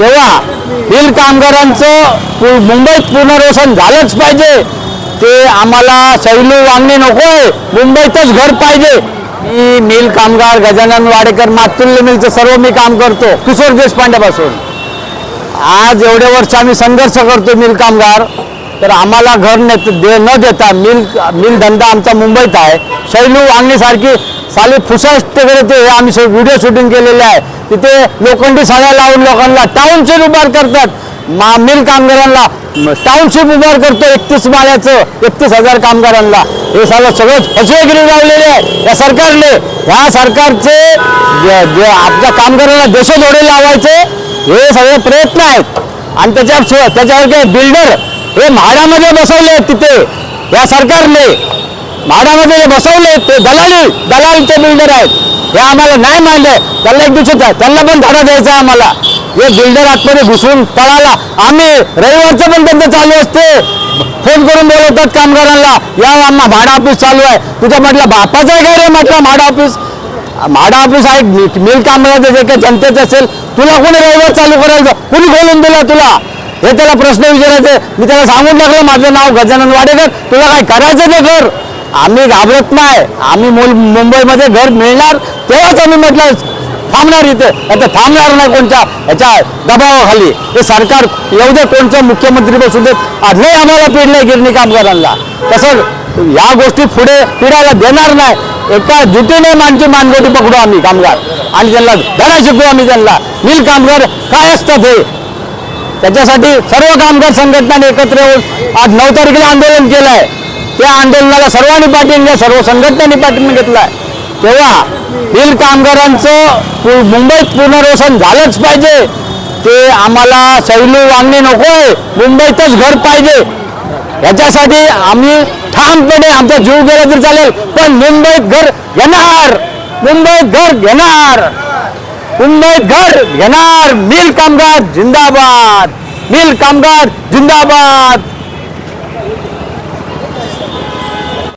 तेव्हा मिल कामगारांचं मुंबईत पुनर्वसन झालंच पाहिजे. ते आम्हाला शैलू वांगणे नकोय मुंबईतच घर पाहिजे. मी मिल कामगार गजानन वाडेकर मातुल्य मिलचं सर्व मी काम करतो किशोर देशपांडेपासून आज एवढे वर्ष आम्ही संघर्ष करतो मिल कामगार तर आम्हाला घर न दे न देता मिल मिल धंदा आमचा मुंबईत आहे. शैलू वांगणीसारखी साली फुसाष्टकडे ते आम्ही व्हिडिओ शूटिंग केलेले आहे. तिथे लोखंडी साड्या लावून लोकांना टाउनशिप उभार करतात. मा मिल कामगारांना टाउनशिप उभार करतो एकतीस माळ्याचं एकतीस हजार कामगारांना. हे सगळं सगळं फसवेगिरी लावलेली आहे. या सरकारने ह्या सरकारचे आपल्या कामगारांना देशोधोडे लावायचे हे सगळे प्रयत्न आहेत. आणि त्याच्या त्याच्यावर बिल्डर हे म्हाडामध्ये बसवले आहेत तिथे. या सरकारने माडामध्ये जे बसवले ते दलाली दलालचे बिल्डर आहेत. हे आम्हाला नाही मानले. त्याला एक दिवशी त्यांना पण धडा द्यायचा आहे आम्हाला. हे बिल्डर आतमध्ये घुसून पळाला. आम्ही रविवारचं पण त्यांचं चालू असते. फोन करून बोलवतात कामगारांना या आम्हा भाडा ऑफिस चालू आहे. तुझ्या म्हटलं बापाचं आहे काय रे म्हटलं भाडा ऑफिस? म्हाडा ऑफिस आहे. मिल कामगाराचं जे काही जनतेचं असेल तुला कोणी रविवार चालू करायचं? कुणी खोलून दिला तुला? हे त्याला प्रश्न विचारायचे. मी त्याला सांगून टाकलं माझं नाव गजानन वाडेकर. तुला काय करायचं ते कर? आम्ही घाबरत नाही. आम्ही मुल मुंबईमध्ये घर मिळणार तेव्हाच आम्ही म्हटलं थांबणार इथे. आता थांबणार नाही कोणत्या ह्याच्या दबावाखाली. हे सरकार येऊ दे कोणतं मुख्यमंत्री बसू देत आज नाही आम्हाला पिडलंय गिरणी कामगारांना. तसं या गोष्टी पुढे पिढायला देणार नाही. एका जुटीने मानची मानगोटी पकडू आम्ही कामगार. आणि त्यांना धडा शिकू आम्ही त्यांना. नील कामगार काय असतात हे? त्याच्यासाठी सर्व कामगार संघटनांनी एकत्र येऊन आज नऊ तारखेला आंदोलन केलं आहे त्या आंदोलनाला सर्वांनी पाठिंबा सर्व संघटनांनी पाठिंबा घेतला. आहे तेव्हा मिल कामगारांचं मुंबईत पुनर्वसन झालंच पाहिजे. ते आम्हाला शैलू वांगणे नकोय मुंबईतच घर पाहिजे. याच्यासाठी आम्ही ठामपणे आमचा जीव गेला तरी चालेल पण मुंबईत घर घेणार मुंबईत घर घेणार. मुंबईत घर घेणार मिल कामगार जिंदाबाद मिल कामगार जिंदाबाद.